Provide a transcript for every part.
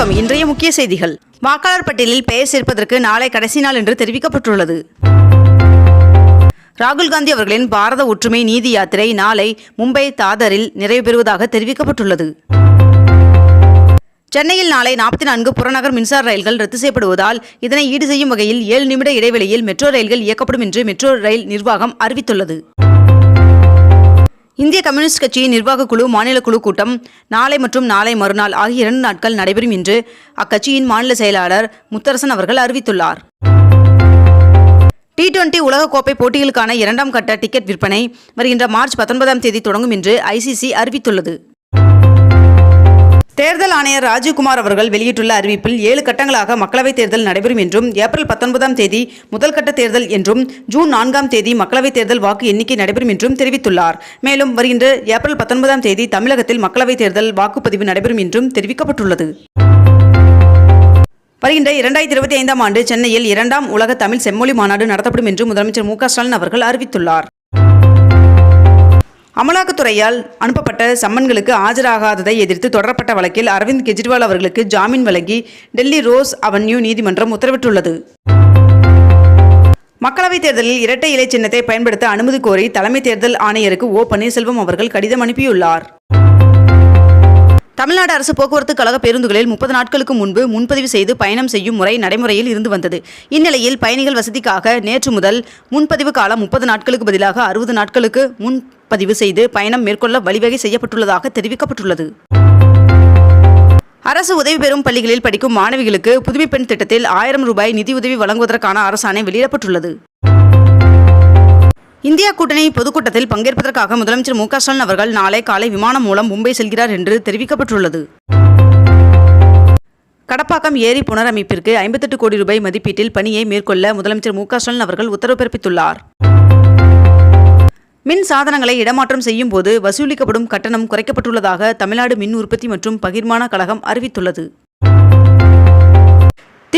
வணக்கம். இன்றைய முக்கிய செய்திகள். வாக்காளர் பட்டியலில் பெயர் சேர்ப்பதற்கு நாளை கடைசி நாள் என்று தெரிவிக்கப்பட்டுள்ளது. ராகுல் காந்தி அவர்களின் பாரத ஒற்றுமை நீதி யாத்திரை நாளை மும்பை தாதரில் நிறைவு பெறுவதாக தெரிவிக்கப்பட்டுள்ளது. சென்னையில் நாளை நாற்பத்தி நான்கு புறநகர் மின்சார ரயில்கள் ரத்து செய்யப்படுவதால் இதனை ஈடு செய்யும் வகையில் ஏழு நிமிட இடைவெளியில் மெட்ரோ ரயில்கள் இயக்கப்படும் என்று மெட்ரோ ரயில் நிர்வாகம் அறிவித்துள்ளது. இந்திய கம்யூனிஸ்ட் கட்சியின் நிர்வாக குழு மாநில குழு கூட்டம் நாளை மற்றும் நாளை மறுநாள் ஆகிய இரண்டு நாட்கள் நடைபெறும் என்று அக்கட்சியின் மாநில செயலாளர் முத்தரசன் அவர்கள் அறிவித்துள்ளார். டி டுவெண்டி உலகக்கோப்பை போட்டிகளுக்கான இரண்டாம் கட்ட டிக்கெட் விற்பனை வருகின்ற மார்ச் பத்தொன்பதாம் தேதி தொடங்கும் என்று ஐசிசி அறிவித்துள்ளது. தேர்தல் ஆணையர் ராஜீவ்குமார் அவர்கள் வெளியிட்டுள்ள அறிவிப்பில் ஏழு கட்டங்களாக மக்களவைத் தேர்தல் நடைபெறும் என்றும் ஏப்ரல் பத்தொன்பதாம் தேதி முதல் கட்ட தேர்தல் என்றும் ஜூன் நான்காம் தேதி மக்களவைத் தேர்தல் வாக்கு எண்ணிக்கை நடைபெறும் என்றும் தெரிவித்துள்ளார். மேலும் வருகின்ற ஏப்ரல் பத்தொன்பதாம் தேதி தமிழகத்தில் மக்களவைத் தேர்தல் வாக்குப்பதிவு நடைபெறும் என்றும் தெரிவிக்கப்பட்டுள்ளது. வருகின்ற இரண்டாயிரத்தி இருபத்தி ஐந்தாம் ஆண்டு சென்னையில் இரண்டாம் உலக தமிழ் செம்மொழி மாநாடு நடத்தப்படும் என்று முதலமைச்சர் மு க ஸ்டாலின் அவர்கள் அறிவித்துள்ளார். அமலாக்கத்துறையால் அனுப்பப்பட்ட சம்மன்களுக்கு ஆஜராகாததை எதிர்த்து தொடரப்பட்ட வழக்கில் அரவிந்த் கெஜ்ரிவால் அவர்களுக்கு ஜாமீன் வழங்கி டெல்லி ரோஸ் அவென்யூ நீதிமன்றம் உத்தரவிட்டுள்ளது. மக்களவைத் தேர்தலில் இரட்டை இலை சின்னத்தை பயன்படுத்த அனுமதி கோரி தலைமை தேர்தல் ஆணையருக்கு ஓ பன்னீர்செல்வம் அவர்கள் கடிதம் அனுப்பியுள்ளார். தமிழ்நாடு அரசு போக்குவரத்து கழக பேருந்துகளில் முப்பது நாட்களுக்கு முன்பு முன்பதிவு செய்து பயணம் செய்யும் முறை நடைமுறையில் இருந்து வந்தது. இந்நிலையில் பயணிகள் வசதிக்காக நேற்று முதல் முன்பதிவு காலம் முப்பது நாட்களுக்கு பதிலாக அறுபது நாட்களுக்கு முன்பதிவு செய்து பயணம் மேற்கொள்ள வழிவகை செய்யப்பட்டுள்ளதாக தெரிவிக்கப்பட்டுள்ளது. அரசு உதவி பெறும் பள்ளிகளில் படிக்கும் மாணவிகளுக்கு புதுமைப்பெண் திட்டத்தில் ஆயிரம் ரூபாய் நிதியுதவி வழங்குவதற்கான அரசாணை வெளியிடப்பட்டுள்ளது. இந்தியா கூட்டணி பொதுக்கூட்டத்தில் பங்கேற்பதற்காக முதலமைச்சர் மு ஸ்டாலின் அவர்கள் நாளை காலை விமானம் மூலம் மும்பை செல்கிறார் என்று தெரிவிக்கப்பட்டுள்ளது. கடப்பாக்கம் ஏரி புனரமைப்பிற்கு ஐம்பத்தெட்டு கோடி ரூபாய் மதிப்பீட்டில் பணியை மேற்கொள்ள முதலமைச்சர் மு ஸ்டாலின் அவர்கள் உத்தரவு பிறப்பித்துள்ளார். மின் சாதனங்களை இடமாற்றம் செய்யும் போது வசூலிக்கப்படும் கட்டணம் குறைக்கப்பட்டுள்ளதாக தமிழ்நாடு மின் உற்பத்தி மற்றும் பகிர்மான கழகம் அறிவித்துள்ளது.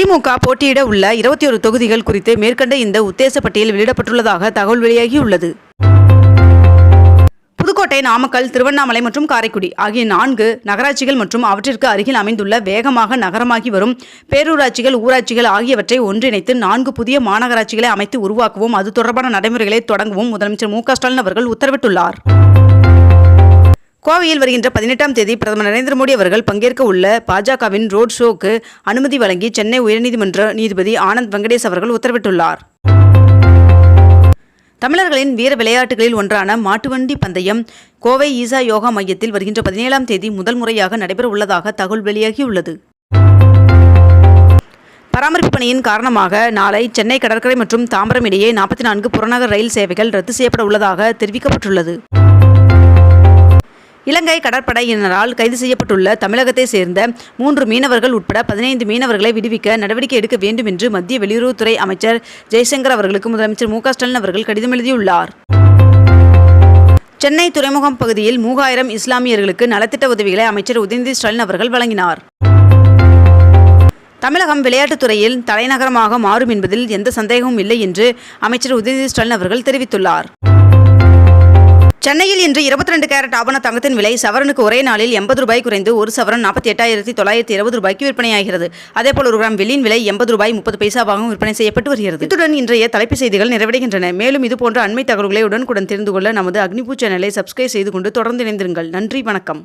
திமுக போட்டியிட உள்ள இருபத்தி ஒரு தொகுதிகள் குறித்து மேற்கண்ட இந்த உத்தேச பட்டியல் வெளியிடப்பட்டுள்ளதாக தகவல் வெளியாகியுள்ளது. புதுக்கோட்டை நாமக்கல் திருவண்ணாமலை மற்றும் காரைக்குடி ஆகிய நான்கு நகராட்சிகள் மற்றும் அவற்றிற்கு அருகில் அமைந்துள்ள வேகமாக நகரமாகி வரும் பேரூராட்சிகள் ஊராட்சிகள் ஆகியவற்றை ஒன்றிணைத்து நான்கு புதிய மாநகராட்சிகளை அமைத்து உருவாக்கவும். அது தொடர்பான நடைமுறைகளை தொடங்கவும் முதலமைச்சர் மு க ஸ்டாலின் அவர்கள் உத்தரவிட்டுள்ளார். கோவையில் வருகின்ற பதினெட்டாம் தேதி பிரதமர் நரேந்திர மோடி அவர்கள் பங்கேற்க உள்ள பாஜகவின் ரோட் ஷோக்கு அனுமதி வழங்கி சென்னை உயர்நீதிமன்ற நீதிபதி ஆனந்த் வெங்கடேஷ் அவர்கள் உத்தரவிட்டுள்ளார். தமிழர்களின் வீர விளையாட்டுகளில் ஒன்றான மாட்டுவண்டி பந்தயம் கோவை ஈசா யோகா மையத்தில் வருகின்ற பதினேழாம் தேதி முதல் முறையாக நடைபெற உள்ளதாக தகவல் வெளியாகியுள்ளது. பராமரிப்பு பணியின் காரணமாக நாளை சென்னை கடற்கரை மற்றும் தாம்பரம் இடையே நாற்பத்தி நான்கு புறநகர் ரயில் சேவைகள் ரத்து செய்யப்பட உள்ளதாக தெரிவிக்கப்பட்டுள்ளது. இலங்கை கடற்படையினரால் கைது செய்யப்பட்டுள்ள தமிழகத்தை சேர்ந்த மூன்று மீனவர்கள் உட்பட பதினைந்து மீனவர்களை விடுவிக்க நடவடிக்கை எடுக்க வேண்டும் என்று மத்திய வெளியுறவுத்துறை அமைச்சர் ஜெய்சங்கர் அவர்களுக்கு முதலமைச்சர் மு ஸ்டாலின் அவர்கள் கடிதம் எழுதியுள்ளார். சென்னை துறைமுகம் பகுதியில் மூவாயிரம் இஸ்லாமியர்களுக்கு நலத்திட்ட உதவிகளை அமைச்சர் உதயநிதி ஸ்டாலின் அவர்கள் வழங்கினார். தமிழகம் விளையாட்டுத் துறையில் தலைநகரமாக மாறும் என்பதில் எந்த சந்தேகமும் இல்லை என்று அமைச்சர் உதயநிதி ஸ்டாலின் அவர்கள் தெரிவித்துள்ளார். சென்னையில் இன்று இருபத்தி ரெண்டு கேரட் ஆபண தங்கத்தின் விலை சவரனுக்கு ஒரே நாளில் எண்பது ரூபாய் குறைந்து ஒரு சவரன் நாற்பத்தி எட்டாயிரத்தி தொள்ளாயிரத்தி இருபது ரூபாய்க்கு விற்பனையாகிறது. அதேபோல் ஒரு கிராம் வெள்ளியின் விலை எண்பது ரூபாய் முப்பது பைசாவாகவும் விற்பனை செய்யப்பட்டு வருகிறது. இத்துடன் இன்றைய தலைப்புச் செய்திகள் நிறைவடைகின்றன. மேலும் இதுபோன்ற அண்மை தகவல்களை உடனுக்குடன் தெரிந்து கொள்ள நமது அக்னிபூ சேனலை சப்ஸ்கிரைப் செய்து கொண்டு தொடர்ந்து இணைந்திருங்கள். நன்றி வணக்கம்.